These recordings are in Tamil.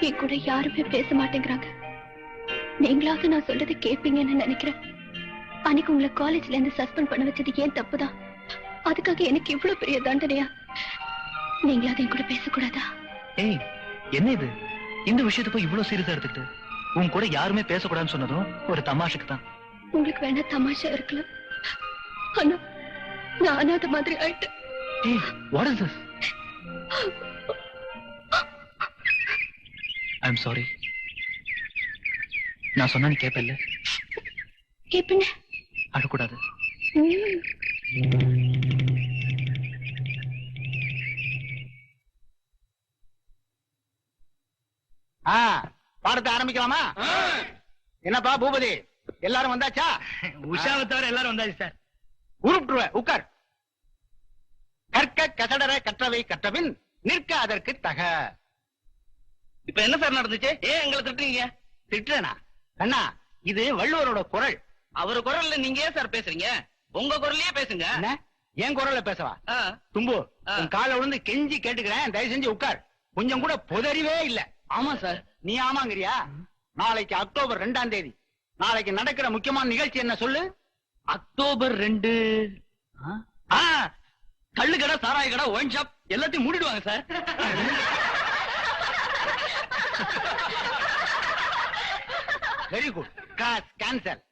என் கூட யாருமே பேச மாட்டேங்கிறாங்க. நீங்களாவது நான் சொல்றதை கேட்பீங்கன்னு நினைக்கிறேன். அன்னைக்கு உங்களை காலேஜ்ல இருந்து சஸ்பெண்ட் பண்ண வச்சது ஏன் தப்புதான்? அதுக்காக எனக்கு இவ்வளவு பெரிய தண்டனையா? நீங்களாவது என் கூட பேசக்கூடாதா? ஏய் என்ன இது? இந்த விஷயத்தை போய் இவ்வளவு சீரியஸா எடுத்துக்கிட்டு? உன் கூட யாருமே பேசக்கூடாதுன்னு சொன்னதும் ஒரு தமாஷுக்கு தான். உங்களுக்கு வேணா தமாஷா இருக்கலாம். ஆனா நான் அனாதை மாதிரி ஆயிட்டேன். ஏய் what is this I am sorry நான் சொன்னா நீ கேப்பல்ல? கேப்பீங்க. அழக்கூடாது ம். ஆ பாடத்தை ஆரம்பிக்கலாமா? என்னப்பா பூபதி? எல்லாரும் வந்தாச்சா? உஷாவை தவிர எல்லாரும் வந்தாச்சு சார். உருட்டுருவ உட்கார். கற்க கசடர கற்றவை கற்றபின் நிற்க அதற்கு தக. இப்ப என்ன சார் நடந்துச்சு? ஏன் எங்களை திட்டுறீங்க? திட்டுறேனா? கண்ணா இது வள்ளுவரோட குரல். அவர் குரல்ல நீங்க ஏன் சார் பேசுறீங்க? உங்க குரல்லயே பேசுங்க. என் குரல்ல பேசவா. தும்பு. உன் காலை விழுந்து கெஞ்சி கேட்டுக்கிறேன். தயவு செஞ்சு உட்கார். கொஞ்சம் கூட புதறிவே இல்ல. ஆமா சார். நீ ஆமாங்கிறியா? நாளைக்கு அக்டோபர் ரெண்டாம் தேதி. நாளைக்கு நடக்கிற முக்கியமான நிகழ்ச்சி என்ன சொல்லு? அக்டோபர் ரெண்டு. ஆ, கள்ளு கடை சாராய கடை ஒயின் ஷாப் எல்லாத்தையும் மூடிடுவாங்க sir. Very good gas cancel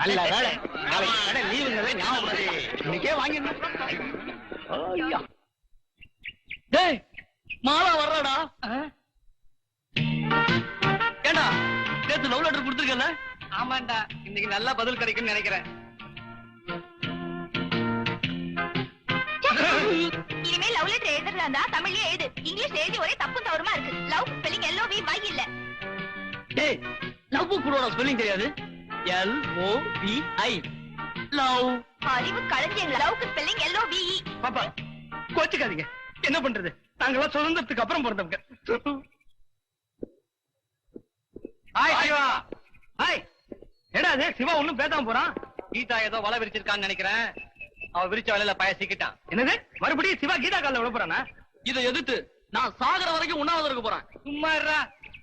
நல்ல வேலை நாளைக்கு கடை லீவுங்கிறத ஞாபகப்படுத்தி. இன்னைக்கே வாங்கிடணும். டேய் மாலா வர்றடா. ஏண்டா நேத்து லவ் லெட்டர் கொடுத்துருக்கல ஆமாண்டா இன்னைக்கு நல்ல பதில் கிடைக்கும்னு நினைக்கிறேன். இனிமே லவ் லெட்டர் எழுதுறதா இருந்தா தமிழ்லயே எழுது. இங்கிலீஷ்ல எழுதி ஒரே தப்பு தவறுமா இருக்கு. Love spelling L O V Y இல்ல. டேய் லவ் கூட ஸ்பெல்லிங் தெரியாது. L O P I love. அறிவு களஞ்சியங்கள லவ்க்கு ஸ்பெல்லிங் எல்லோ வி பாப்பா கோச்சுக்காதீங்க. என்ன பண்றது? நாங்கெல்லாம் சுதந்திரத்துக்கு அப்புறம் பிறந்தவங்க. ஹாய் சிவா ஹாய் ஏடா அது சிவா ஒண்ணும் பேசாம போறான்? கீதா ஏதோ வலை விரிச்சிருக்கான்னு நினைக்கிறேன். அவ விரிச்ச வலையில பய சிக்கிட்டான் என்னது? மறுபடியும் சிவா கீதா கால விட போறானா? இதை எதிர்த்து நான் சாகர வரைக்கும் உண்ணாவிரதம் இருக்க போறேன். சும்மா இருடா.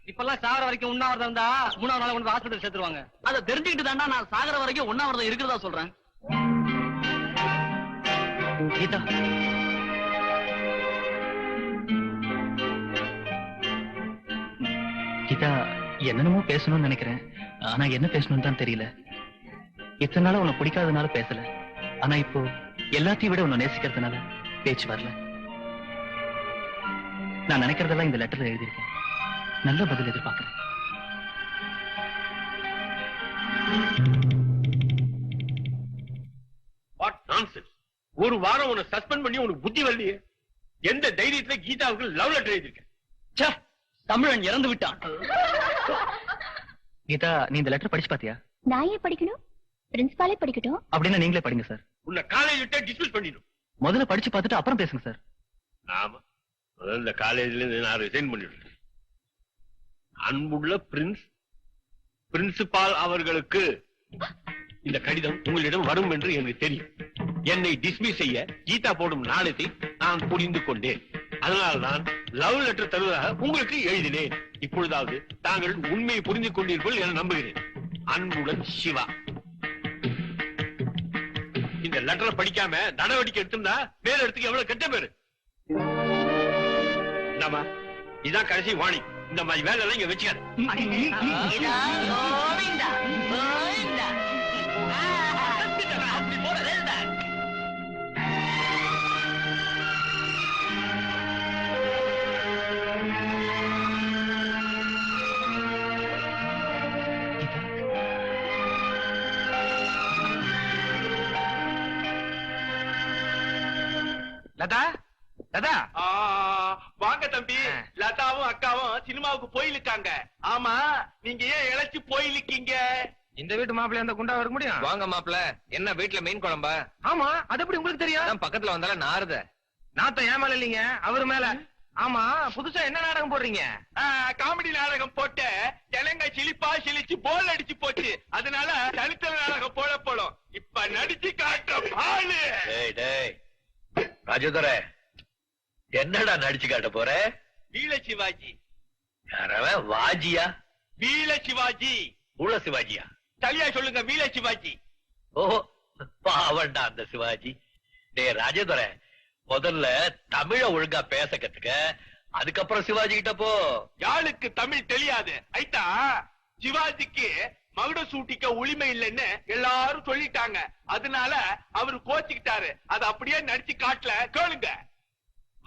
இப்பெல்லாம் சாகர வரைக்கும் உண்ணாவிரதம் இருந்தா மூணாவது நாள் கொண்டு ஹாஸ்பிட்டல் சேர்த்துருவாங்க. அதை தெரிஞ்சுக்கிட்டு தாண்டா நான் சாகர வரைக்கும் உண்ணாவிரதம் இருக்கிறதா சொல்றேன். கீதா. கீதா என்னென்னமோ பேசணும்னு நினைக்கிறேன். ஆனா என்ன பேசணும்னு தான் தெரியல. இத்தனை நாளா உன்னை பிடிக்காதனால பேசல. ஆனா இப்போ எல்லாத்தையும் விட உன்னை நேசிக்கிறதுனால பேச்சு வரல. நான் நினைக்கிறதெல்லாம் இந்த லெட்டர்ல எழுதியிருக்கேன். நல்ல பதில் எதிர்பார்க்கிறேன். ஒரு வாரம் உன்னை சஸ்பெண்ட் பண்ணி உனக்கு புத்தி வரலையே. எந்த தைரியத்துல கீதாவுக்கு லவ் லெட்டர் எழுதியிருக்க ச்சே, தமிழன் இறந்து விட்டான். கீதா நீ இந்த லெட்டர் படிச்சு பாத்தியா? நான் ஏன் படிக்கணும்? பிரின்சிபாலே படிக்கட்டும். அப்படின்னா நீங்களே படிங்க சார் உன்னை காலேஜ் விட்டு டிஸ்மிஸ் பண்ணிடும். முதல்ல படிச்சு பார்த்துட்டு அப்புறம் பேசுங்க சார் ஆமா. முதல்ல காலேஜ்ல இருந்து நான் ரிசைன் பண்ணிடுறேன் அன்புள்ள பிரின்ஸ் பிரின்சிபால் அவர்களுக்கு இந்த கடிதம் உங்களிடம் வரும் என்று எனக்கு தெரியும். என்னை டிஸ்மிஸ் செய்ய கீதா போடும் நாணயத்தை நான் புரிந்து கொண்டேன். அதனால் நான் லவ் லெட்டர் தருவதாக உங்களுக்கு எழுதினேன். இப்பொழுதாவது தாங்கள் உண்மையை புரிந்து கொண்டீர்கள் என நம்புகிறேன். அன்புடன் சிவா. இந்த லெட்டரை படிக்காம நடவடிக்கை எடுத்திருந்தா மேல இடத்துக்கு எவ்வளவு கெட்ட பேரு? இந்தாம்மா இதான் கடைசி வாணி. இந்த மாதிரி வேலை எல்லாம் இங்க வச்சுக்காது. கோவிந்தா லதா. லதா வாங்க தம்பி. லதாவும் அக்காவும் சினிமாவுக்கு போயிருக்காங்க. ஆமா நீங்க ஏன் இழைச்சு போயிருக்கீங்க? இந்த வீட்டு மாப்பிள்ளை அந்த குண்டா இருக்க முடியும்? வாங்க மாப்ள என்ன வீட்ல மீன் குழம்பா? ஆமா அது எப்படி உங்களுக்கு தெரியும்? பக்கத்துல வந்தால நாறுத நாத்தம் ஏன் மேல இல்லைங்க? அவரு மேல. ஆமா புதுசா என்ன நாடகம் போடுறீங்க? காமெடி நாடகம் போட்ட ஜனங்க சிலிப்பா சிலிச்சு போல் அடிச்சு போச்சு. அதனால தனித்தல நாடகம் போட போலும் இப்ப நடிச்சு காட்டுற பாலு. டேய் டேய். ராஜதுரை என்னடா நடிச்சு காட்ட போற? வீல சிவாஜி. யாரவன் வாஜியா? வீல சிவாஜி. உள்ள சிவாஜியா? சரியா சொல்லுங்க வீல சிவாஜி. ஓ பாவண்டா அந்த சிவாஜி. டேய் ராஜேந்திர முதல்ல தமிழ ஒழுங்கா பேச கத்துக்க. அதுக்கப்புறம் சிவாஜி கிட்ட போ. யாளுக்கு தமிழ் தெரியாது. ஐட்டா சிவாஜிக்கு மகுட சூட்டிக்க உரிமை இல்லைன்னு எல்லாரும் சொல்லிட்டாங்க. அதனால அவரு கோச்சுக்கிட்டாரு. அது அப்படியே நடிச்சு காட்டல கேளுங்க.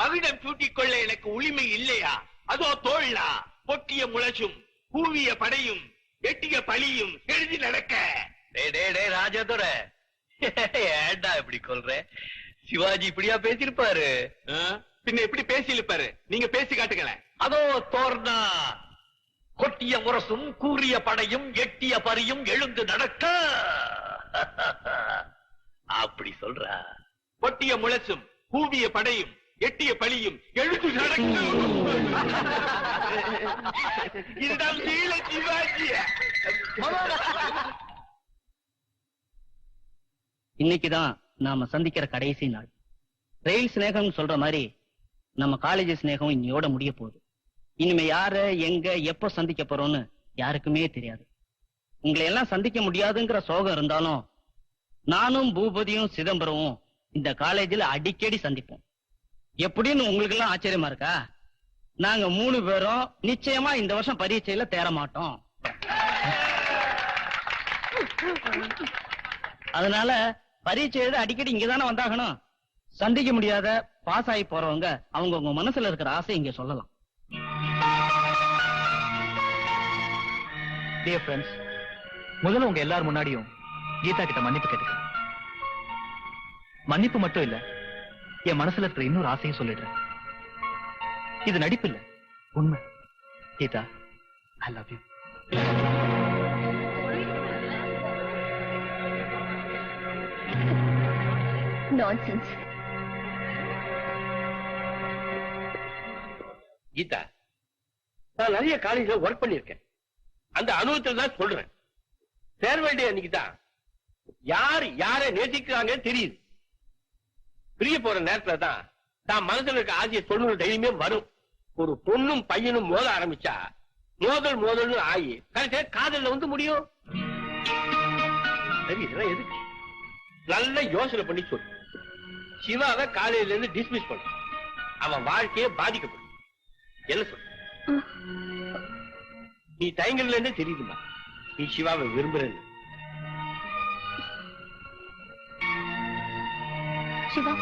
மகுடம் சூட்டிக் கொள்ள எனக்கு உரிமை இல்லையா? அதோ தோழா பொட்டிய முளசும் கூவிய படையும் எட்டிய பலியும் எழுதி நடக்க. ராஜேந்திர ஏன்டா இப்படி கொல்ற? சிவாஜி இப்படியா பேசியிருப்பாரு? ஆ? பின்ன எப்படி பேசி இருப்பாரு நீங்க பேசி காட்டுங்களேன். அதோ தோர்னா கொட்டிய முரசும் கூறிய படையும் எட்டிய பரியும் எழுந்து நடக்க. அப்படி சொல்றா. பொட்டிய முளசும் கூவிய படையும் எட்டிய பழியும். எழுத்து நடக்கும் இதுதான் இன்னைக்குதான் நாம சந்திக்கிற கடைசி நாள். ரயில் சிநேகம் சொல்ற மாதிரி நம்ம காலேஜ் சிநேகம் இன்னையோட முடிய போகுது. இனிமே யார எங்க எப்ப சந்திக்க போறோம்னு யாருக்குமே தெரியாது. உங்களை எல்லாம் சந்திக்க முடியாதுங்கிற சோகம் இருந்தாலும் நானும் பூபதியும் சிதம்பரமும் இந்த காலேஜில் அடிக்கடி சந்திப்போம். எப்படின்னு உங்களுக்கு எல்லாம் ஆச்சரியமா இருக்கா? நாங்க மூணு பேரும் நிச்சயமா இந்த வருஷம் பரீட்சையில தேர மாட்டோம். அதனால பரீட்சை எழுத அடிக்கடி இங்கதானே வந்தாகணும். சந்திக்க முடியாத பாஸ் ஆகி போறவங்க அவங்க உங்க மனசுல இருக்கிற ஆசை இங்க சொல்லலாம். டியர் ஃப்ரெண்ட்ஸ் முதல்ல உங்க எல்லார் முன்னாடியும் கீதா கிட்ட மன்னிப்பு கேட்டுக்கிறேன். மன்னிப்பு மட்டும் இல்ல என் மனசுல இருக்கிற இன்னொரு ஆசையும் சொல்லிடுறேன். இது நடிப்பு இல்ல உண்மை. Geetha I love you nonsense Geetha நான் நிறைய காலேஜ்ல ஒர்க் பண்ணிருக்கேன் அந்த அனுபவத்துல தான் சொல்றேன். சேர வேண்டிய அன்னைக்கு தான் யார் யாரை நேசிக்கிறாங்கன்னு தெரியுது. பிரிய போற நேரத்துல தான் தான் மனசுல இருக்க ஆசையை சொல்லணும் தைரியமே வரும். ஒரு பொண்ணும் பையனும் மோத ஆரம்பிச்சா மோதல் மோதல்னு ஆகி கடைசியா காதல்ல வந்து முடியும். சரி இதெல்லாம் எதுக்கு? நல்ல யோசனை பண்ணி சொல்லு. சிவாவை காலையில இருந்து டிஸ்மிஸ் பண்ணு. அவன் வாழ்க்கையே பாதிக்கப்படும். என்ன சொல்ற நீ தயங்கல்ல இருந்தே தெரியுதுமா நீ சிவாவை விரும்புறன்னு சிவா.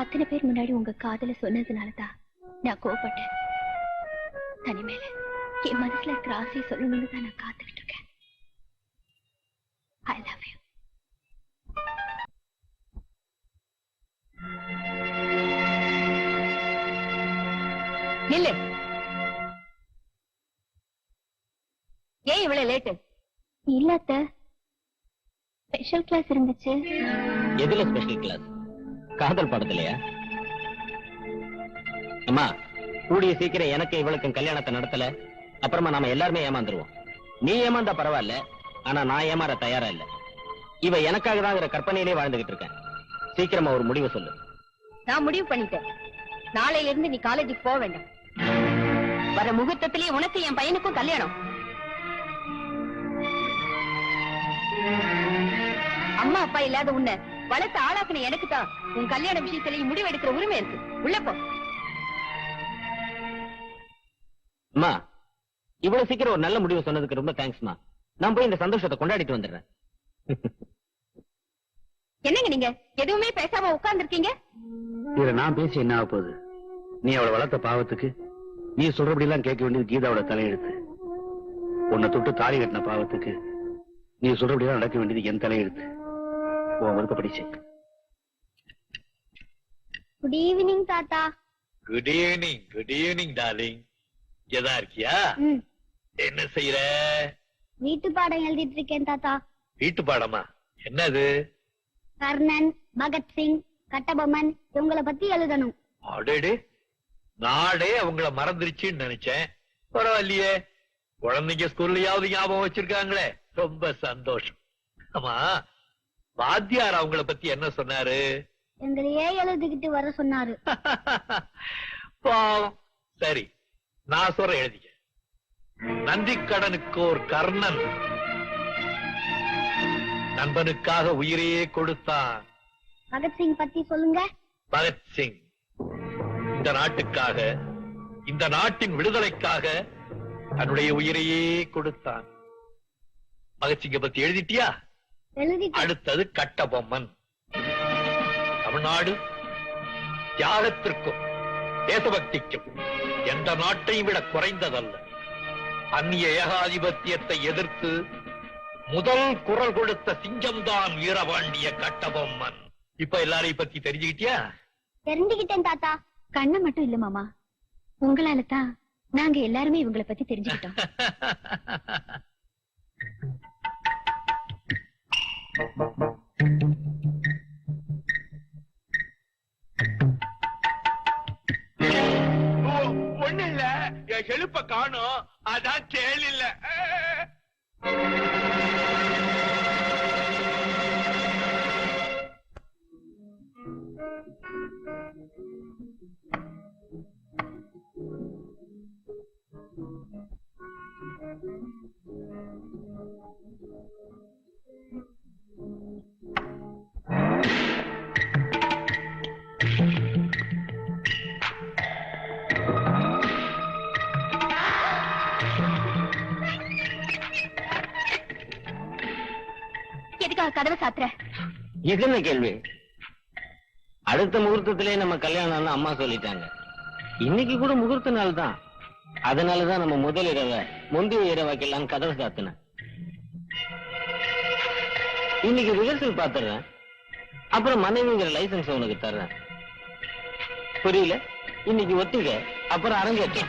அத்தனை பேர் முன்னாடி உங்க காதல சொன்னதுனாலதான் நான் கோவப்பட்டேன். தனிமேல என் மனசுல இருக்கிற ஆசையை சொல்லணும்னு தான் நான் காத்துக்கிட்டு இருக்கேன். ஐ லவ் யூ நில்லு. இவ்வளவு லேட்டு இல்ல அத்த. ஸ்பெஷல் கிளாஸ் இருந்துச்சு. எதுல ஸ்பெஷல் கிளாஸ் காதல் படத்துலயா? அம்மா கூடிய சீக்கிரம் எனக்கு இவளுக்கும் கல்யாணத்தை நடத்தல. அப்புறமா நாம எல்லாருமே ஏமாந்துருவோம். நீ ஏமாந்தா பரவாயில்ல ஆனா நான் ஏமாற தயாரா இல்ல. இவ எனக்காக தாங்கிற கற்பனையிலே வாழ்ந்துகிட்டு இருக்கேன் சீக்கிரமா ஒரு முடிவு சொல்லு. நான் முடிவு பண்ணிட்டேன். நாளையில இருந்து நீ காலேஜுக்கு போக வேண்டாம். வர முகூர்த்தத்திலேயே உனக்கு என் பையனுக்கும் கல்யாணம். அம்மா அப்பா இல்லாத உன்னை வளர்த்து ஆளாக்குன எனக்கு தான் உன் கல்யாண விஷயத்திலேயே முடிவு எடுக்கிற உரிமை இருக்கு. உள்ள போ. அம்மா இவ்வளவு சீக்கிரம் ஒரு நல்ல முடிவு சொன்னதுக்கு ரொம்ப தேங்க்ஸ்மா நான் போய் இந்த சந்தோஷத்தை கொண்டாடிட்டு வந்துடுறேன். என்னங்க நீங்க? எதுவுமே பேசாம உட்கார்ந்து இருக்கீங்க இதுல நான் பேசி என்ன ஆக போகுது? நீ அவளை வளர்த்த பாவத்துக்கு நீ சொல்றபடி எல்லாம் கேட்க வேண்டியது கீதாவோட தலையெழுத்து. உன்னை தொட்டு தாலி கட்டின பாவத்துக்கு நீ சொல்றபடி எல்லாம் நடக்க வேண்டியது என் தலையெழுத்து. உன் விருப்பப்படி செய் குட் ஈவினிங் தாத்தா. Good evening good evening darling எதா இருக்கியா? ம். என்ன செய்யற வீட்டு பாடம் எழுதிட்டு இருக்கேன் தாத்தா. வீட்டு பாடமா? என்னது? கர்ணன் பகத்சிங் கட்டபொம்மன் இவங்களை பத்தி எழுதணும். அடேடே. நாடே அவங்கள மறந்துருச்சுன்னு நினைச்சேன். பரவாயில்லையே. குழந்தைங்க ஸ்கூல்லயாவது ஞாபகம் வச்சிருக்காங்களே. ரொம்ப சந்தோஷம். ஆமா வாத்தியார் அவங்கள பத்தி என்ன சொன்னாரு? எங்களையே எழுதிக்கிட்டு வர சொன்னாரு. பாவம். சரி நான் சொல்ற எழுதிக்க. நந்திக்கடனுக்கு ஒரு கர்ணன். நண்பனுக்காக உயிரையே கொடுத்தான். பகத்சிங் பத்தி சொல்லுங்க. பகத்சிங் இந்த நாட்டுக்காக இந்த நாட்டின் விடுதலைக்காக தன்னுடைய உயிரையே கொடுத்தான். பகத்சிங்க பத்தி எழுதிட்டியா? எழுதிட்டு அடுத்தது கட்டபொம்மன். தமிழ்நாடு தியாகத்திற்கும் தேசபக்திக்கும் எந்த நாட்டையும் விட குறைந்ததல்ல. அந்நிய ஏகாதிபத்தியத்தை எதிர்த்து முதல் குரல் கொடுத்த சிங்கம்தான் வீரபாண்டிய கட்டபொம்மன். இப்ப எல்லாரையும் பத்தி தெரிஞ்சுக்கிட்டியா? தெரிஞ்சுக்கிட்டேன் தாத்தா. கண்ணை மட்டும் இல்ல மாமா. உங்களால தான் நாங்க எல்லாருமே இவங்கள பத்தி தெரிஞ்சுக்கிட்டோம். அதான் கேள் இல்ல எதுக்காக கதவை சாத்துற. இது என்ன கேள்வி? அடுத்த முகூர்த்தத்திலே நம்ம கல்யாணம்னு அம்மா சொல்லிட்டாங்க. இன்னைக்கு கூட முகூர்த்த நாள் தான். அதனாலதான் நம்ம முதல் இரவை முந்தைய இரவு வைக்கலாம்னு கதவை சாத்தினேன். இன்னைக்கு ரிஹர்சல் பாத்துறேன். அப்புறம் மனைவிங்கிற லைசன்ஸ் உனக்கு தர்றேன். புரியல? இன்னைக்கு ஒத்திக அப்புறம் அரங்கேற்றம்.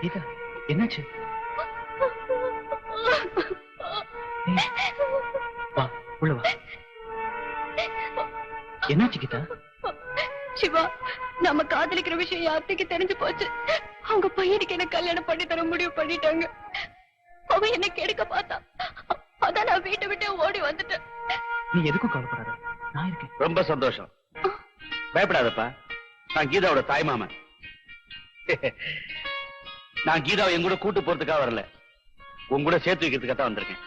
கீதா என்னாச்சு? வா உள்ள வா. என்னாச்சு கீதா? சிவா நம்ம காதலிக்கிற விஷயம் என் அத்தைக்கு தெரிஞ்சு போச்சு. அவங்க பையனுக்கு என்ன கல்யாணம் பண்ணி தர முடிவு பண்ணிட்டாங்க. அவன் என்ன கெடுக்க பார்த்தான் அதான் நான் வீட்டை விட்டு ஓடி வந்துட்டேன். நீ எதுக்கும் கவலைப்படாத நான் இருக்கேன். ரொம்ப சந்தோஷம். பயப்படாதப்பா. நான் கீதாவோட தாய்மாமன் நான் கீதாவை என் கூட கூட்டு போறதுக்காக வரல. உங்க கூட சேர்த்து வைக்கிறதுக்காக தான் வந்திருக்கேன்.